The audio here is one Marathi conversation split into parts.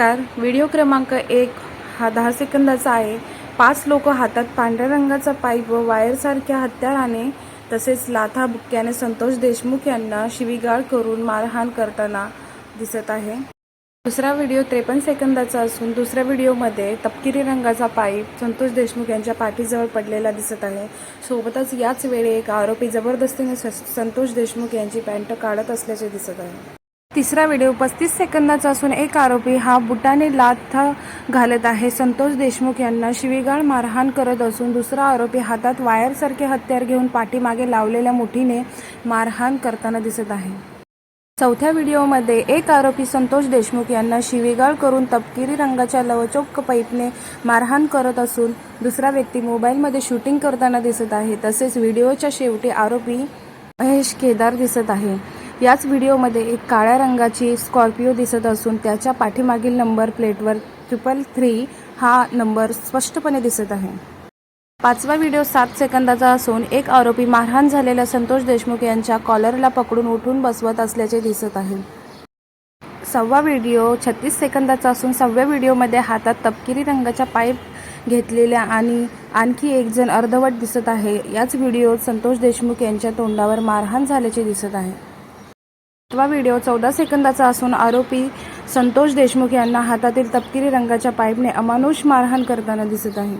नमस्कार. व्हिडिओ क्रमांक एक हा दहा सेकंदाचा आहे. पाच लोक हातात पांढऱ्या रंगाचा पाईप व वायरसारख्या हत्याराने तसेच लाथा बुक्क्याने संतोष देशमुख यांना शिवीगाळ करून मारहाण करताना दिसत आहे. दुसरा व्हिडिओ त्रेपन्न सेकंदाचा असून दुसऱ्या व्हिडिओमध्ये तपकिरी रंगाचा पाईप संतोष देशमुख यांच्या पाठीजवळ पडलेला दिसत आहे. सोबतच याच वेळी एक आरोपी जबरदस्तीने स- संतोष देशमुख यांची पॅन्ट काढत असल्याचे दिसत आहे. तिसरा व्हिडिओ पस्तीस सेकंदाचा असून एक आरोपी हा बुटाने लाथ घालत आहे. संतोष देशमुख यांना शिवीगाळ मारहाण करत असून दुसरा आरोपी हातात वायरसारखे हत्यार घेऊन पाठीमागे लावलेल्या मुठीने मारहाण करताना दिसत आहे. चौथ्या व्हिडिओमध्ये एक आरोपी संतोष देशमुख यांना शिवीगाळ करून तपकिरी रंगाच्या लवचोक पाईपने मारहाण करत असून दुसरा व्यक्ती मोबाईलमध्ये शूटिंग करताना दिसत आहे. तसेच व्हिडिओच्या शेवटी आरोपी महेश केदार दिसत आहे. याच व्हिडिओमध्ये एक काळ्या रंगाची स्कॉर्पिओ दिसत असून त्याच्या पाठीमागील नंबर प्लेटवर ट्रिपल थ्री हा नंबर स्पष्टपणे दिसत आहे. पाचवा व्हिडिओ सात सेकंदाचा असून एक आरोपी मारहाण झालेल्या संतोष देशमुख यांच्या कॉलरला पकडून उठून बसवत असल्याचे दिसत आहे. सहावा व्हिडिओ छत्तीस सेकंदाचा असून सहाव्या व्हिडिओमध्ये हातात तपकिरी रंगाच्या पाईप घेतलेल्या आणि आणखी एक जण अर्धवट दिसत आहे. याच व्हिडिओत संतोष देशमुख यांच्या तोंडावर मारहाण झाल्याचे दिसत आहे. सातवा व्हिडिओ चौदा सेकंदाचा असून आरोपी संतोष देशमुख यांना हातातील तपकिरी रंगाच्या पाईपने अमानुष मारहाण करताना दिसत आहे.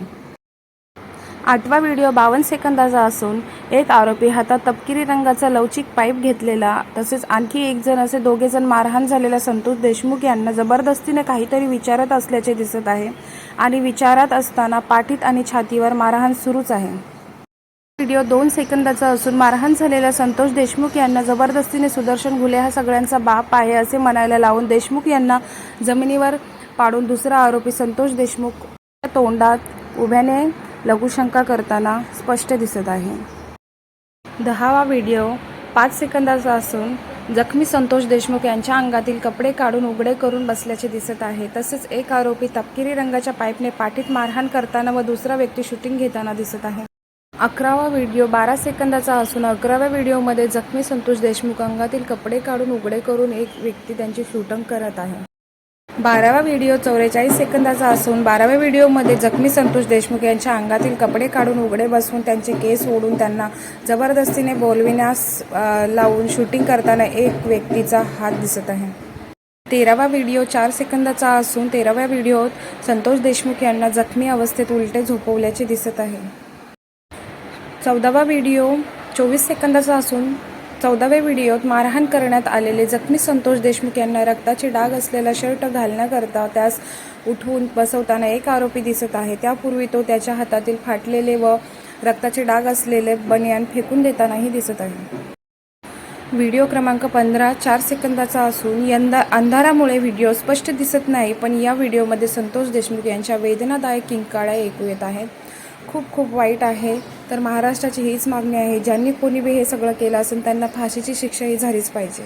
आठवा व्हिडिओ बावन्न सेकंदाचा असून एक आरोपी हातात तपकिरी रंगाचा लवचिक पाईप घेतलेला तसेच आणखी एक जण असे दोघे जण मारहाण झालेल्या संतोष देशमुख यांना जबरदस्तीने काहीतरी विचारत असल्याचे दिसत आहे आणि विचारत असताना पाठीत आणि छातीवर मारहाण सुरूच आहे. व्हिडिओ दोन सेकंदाचा असून मारहाण झालेल्या संतोष देशमुख यांना जबरदस्तीने सुदर्शन घुले हा सगळ्यांचा बाप आहे असे म्हणायला लावून देशमुख यांना जमिनीवर पाडून दुसरा आरोपी संतोष देशमुख तोंडात उभ्याने लघुशंका करताना स्पष्ट दिसत आहे. दहावा व्हिडिओ पाच सेकंदाचा असून जखमी संतोष देशमुख यांच्या अंगातील कपडे काढून उघडे करून बसल्याचे दिसत आहे. तसेच एक आरोपी तपकिरी रंगाच्या पाईपने पाठीत मारहाण करताना व दुसरा व्यक्ती शूटिंग घेताना दिसत आहे. अकरावा व्हिडिओ बारा सेकंदाचा असून अकराव्या व्हिडिओमध्ये जखमी संतोष देशमुख अंगातील कपडे काढून उघडे करून एक व्यक्ती त्यांची शूटिंग करत आहे. बारावा व्हिडिओ चौवेचाळीस सेकंदाचा असून बाराव्या व्हिडिओमध्ये जखमी संतोष देशमुख यांच्या अंगातील कपडे काढून उघडे बसवून त्यांचे केस ओढून त्यांना जबरदस्तीने बोलविण्यास लावून शूटिंग करताना एक व्यक्तीचा हात दिसत आहे. तेरावा व्हिडिओ चार सेकंदाचा असून तेराव्या व्हिडिओत संतोष देशमुख यांना जखमी अवस्थेत उलटे झोपवल्याचे दिसत आहे. चौदावा व्हिडिओ चोवीस सेकंदाचा असून चौदाव्या व्हिडिओत मारहाण करण्यात आलेले जखमी संतोष देशमुख यांना रक्ताचे डाग असलेला शर्ट घालण्याकरता त्यास उठवून बसवताना एक आरोपी दिसत आहे. त्यापूर्वी तो त्याच्या हातातील फाटलेले व रक्ताचे डाग असलेले बनियान फेकून देतानाही दिसत आहे. व्हिडिओ क्रमांक पंधरा चार सेकंदाचा असून यंदा अंधारामुळे व्हिडिओ स्पष्ट दिसत नाही पण या व्हिडिओमध्ये संतोष देशमुख यांच्या वेदनादायक किंकाळ्या ऐकू येत आहेत. खूप खूप वाईट आहे. तर महाराष्ट्राची हीच मागणी आहे. ज्यांनी कोणी बी हे सगळं केलं असेल त्यांना फाशीची शिक्षा ही झालीच पाहिजे.